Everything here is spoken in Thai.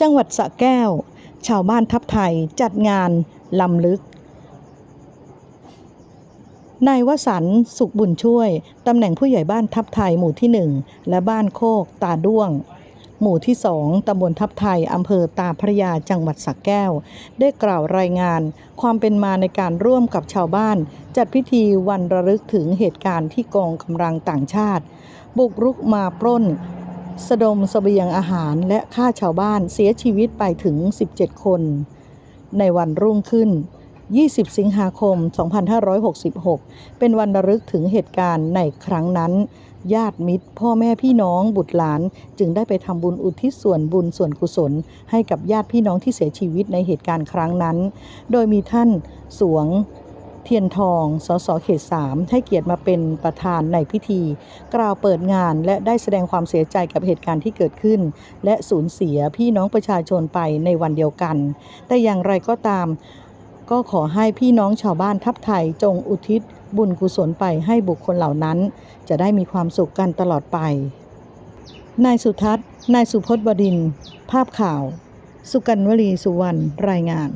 จังหวัดสระแก้ว ชาวบ้านทับไทยจัดงานลำลึกนายวสันสุขบุญช่วย ตำแหน่งผู้ใหญ่บ้านทับไทยหมู่ที่ 1 และบ้านโคกตาด้วง หมู่ที่ 2 ตำบลทับไทย อำเภอตาพระยาจังหวัดสระแก้ว ได้กล่าวรายงาน ความเป็นมาในการร่วมกับชาวบ้าน จัดพิธีวันระลึกถึงเหตุการณ์ที่กองกำลังต่างชาติ บุกรุกมาปล้น สะดมสเสบียงอาหารและฆ่าชาวบ้านเสียชีวิตไปถึง 17 คน ในวันรุ่งขึ้น 20 สิงหาคม 2566 เป็นวันระลึกถึงเหตุการณ์ในครั้งนั้น ญาติมิตร พ่อแม่พี่น้องบุตรหลาน จึงได้ไปทำบุญอุทิศส่วนบุญส่วนกุศล ให้กับญาติพี่น้องที่เสียชีวิตในเหตุการณ์ครั้งนั้น โดยมีท่านสวง เทียนทอง สสเขต3ให้เกียรติมาเป็นประธานในพิธี กล่าวเปิดงานและได้แสดงความเสียใจกับเหตุการณ์ที่เกิดขึ้น และสูญเสียพี่น้องประชาชนไปในวันเดียวกัน แต่อย่างไรก็ตาม ก็ขอให้พี่น้องชาวบ้านทับไทยจงอุทิศบุญกุศลไปให้บุคคลเหล่านั้น จะได้มีความสุขกันตลอดไป นายสุทัศน์ นายสุพจน์บดิน ภาพข่าว สุกันวลีสุวรรณ รายงาน